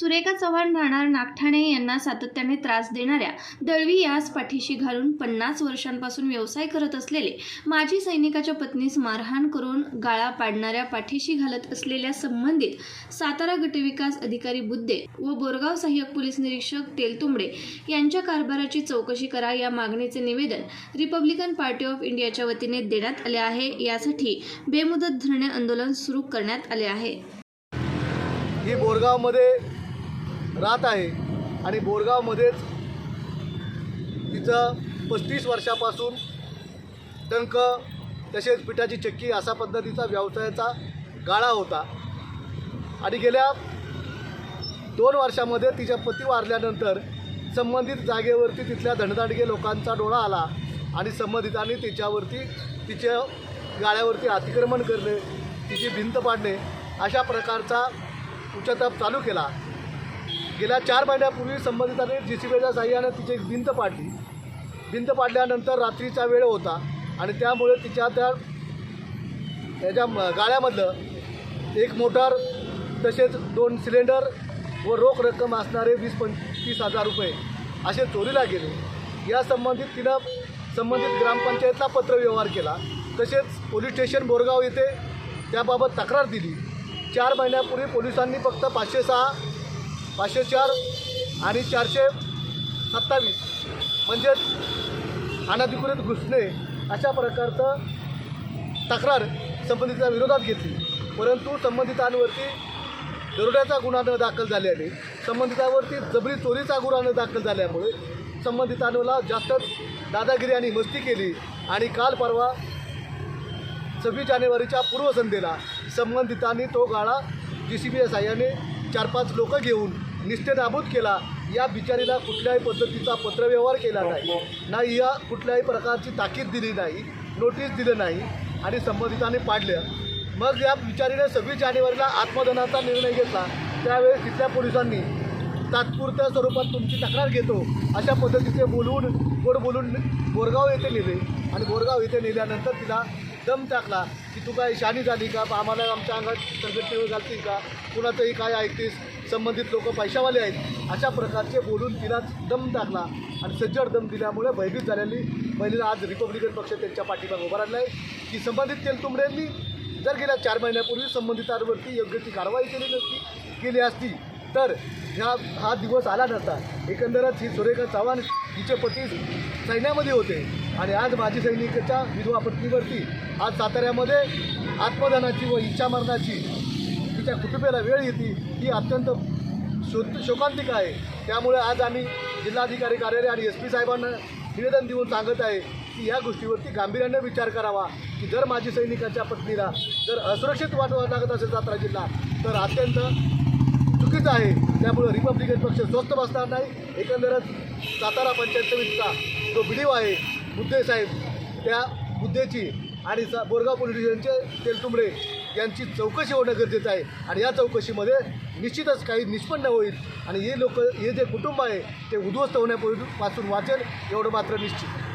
सुरेखा चव्हाण राहणार नागठाणे यांना सातत्याने त्रास देणाऱ्या दळवी यास पाठीशी घालून पन्नास वर्षांपासून व्यवसाय करत असलेले माजी सैनिकाच्या पत्नीस मारहाण करून गाळा पाडणाऱ्या पाठीशी घालत असलेल्या संबंधित सातारा गटविकास अधिकारी बुद्धे व बोरगाव सहाय्यक पोलीस निरीक्षक तेलतुंबडे यांच्या कारभाराची चौकशी करा या मागणीचे निवेदन रिपब्लिकन पार्टी ऑफ इंडियाच्या वतीने देण्यात आले आहे. यासाठी बेमुदत धरणे आंदोलन सुरू करण्यात आले आहे. ही बोरगावमध्ये राहत आहे आणि बोरगावमध्येच तिचं पस्तीस वर्षापासून टंक तसेच पिठाची चक्की असा पद्धतीचा व्यवसायाचा गाळा होता. आणि गेल्या दोन वर्षामध्ये तिच्या पती वारल्यानंतर संबंधित जागेवरती तिथल्या धनदाडगे लोकांचा डोळा आला आणि संबंधितांनी तिच्यावरती तिच्या गाळ्यावरती अतिक्रमण करणे तिची भिंत पाडणे अशा प्रकारचा उच्चताप चालू केला. गेल्या चार महिन्यापूर्वी संबंधितांनी जी सी बीच्या साह्यानं तिची एक भिंत पाडली. भिंत पाडल्यानंतर रात्रीचा वेळ होता आणि त्यामुळे तिच्या त्या त्याच्या म- गाळ्यामधलं एक मोटार तसेच दोन सिलेंडर व रोख रक्कम असणारे वीस पंचवीस हजार रुपये असे चोरीला गेले. या संबंधित तिनं संबंधित ग्रामपंचायतला पत्रव्यवहार केला. तसेच पोलीस स्टेशन बोरगाव येथे त्याबाबत तक्रार दिली. चार महिन्यापूर्वी पोलिसांनी फक्त पाचशे सहा पाचशे चार आणि चारशे सत्तावीस. म्हणजेच अनधिकृत घुसणे अशा प्रकारचं तक्रार संबंधितांच्या विरोधात घेतली. परंतु संबंधितांवरती दरोड्याचा गुन्हा न दाखल झाल्याने संबंधितांवरती जबरी चोरीचा गुन्हा न दाखल झाल्यामुळे संबंधितांना जास्तच दादागिरी आणि मस्ती केली आणि काल परवा सव्वीस जानेवारीच्या पूर्वसंध्येला संबंधितांनी तो गाळा जी सी बीच्या साह्याने चार पाच लोकं घेऊन निष्ठेनाबूद केला या बिचारीला कुठल्याही पद्धतीचा पत्रव्यवहार केला नाही. नाही या कुठल्याही प्रकारची ताकीद दिली नाही नोटीस दिलं नाही आणि संबंधितांनी पाडलं. मग या बिचारीने सव्वीस जानेवारीला आत्मदनाचा निर्णय घेतला. त्यावेळेस तिथल्या पोलिसांनी तात्पुरत्या स्वरूपात तुमची तक्रार घेतो अशा पद्धतीचे बोलवून गोड बोलून बोरगाव येथे नेले. आणि बोरगाव येथे नेल्यानंतर तिला दम टाकला की तू काय शानी झाली का? आम्हाला आमच्या अंगात संघटनेवर घालतील का? कुणाचंही काय ऐकतेस? संबंधित लोक पैशावाले आहेत. अशा प्रकारचे बोलून तिला दम टाकला आणि सज्जड दम दिल्यामुळे भयभीत झालेली महिलेला आज रिपब्लिकन पक्ष त्यांच्या पाठीमागे उभा राहिला आहे की संबंधित तेलतुंबड्यांनी जर गेल्या चार महिन्यापूर्वी संबंधितांवरती योग्य ती कारवाई केली नसती केली असती तर ह्या हा दिवस आला नसता एकंदरच ही सुरेखा चव्हाण हिचे पती सैन्यामध्ये होते. आणि आज माजी सैनिकाच्या विधवा पत्नीवरती आज साताऱ्यामध्ये आत्मदानाची व इच्छा मरणाची तिच्या कुटुंबियाला वेळ येते ही अत्यंत शो शोकांतिक आहे. त्यामुळे आज आम्ही जिल्हाधिकारी कार्यालय आणि एस पी साहेबांना निवेदन देऊन सांगत आहे की या गोष्टीवरती गांभीर्याने विचार करावा की जर माजी सैनिकाच्या पत्नीला जर असुरक्षित वाटवा लागत असेल सातारा जिल्हा तर अत्यंत चुकीचं आहे. त्यामुळं रिपब्लिकन पक्ष स्वस्त बसणार नाही. एकंदरच सातारा पंचायत समितीचा जो बी आहे बुद्धे साहेब त्या बुद्धेची आणि सा बोरगाव पोलीस स्टेशनचे तेलतुंबडे यांची चौकशी होणं गरजेचं आहे. आणि या चौकशीमध्ये निश्चितच काही निष्पन्न होईल. आणि हे लोक हे जे कुटुंब आहे ते उद्ध्वस्त होण्यापासून वाचेल एवढं मात्र निश्चित.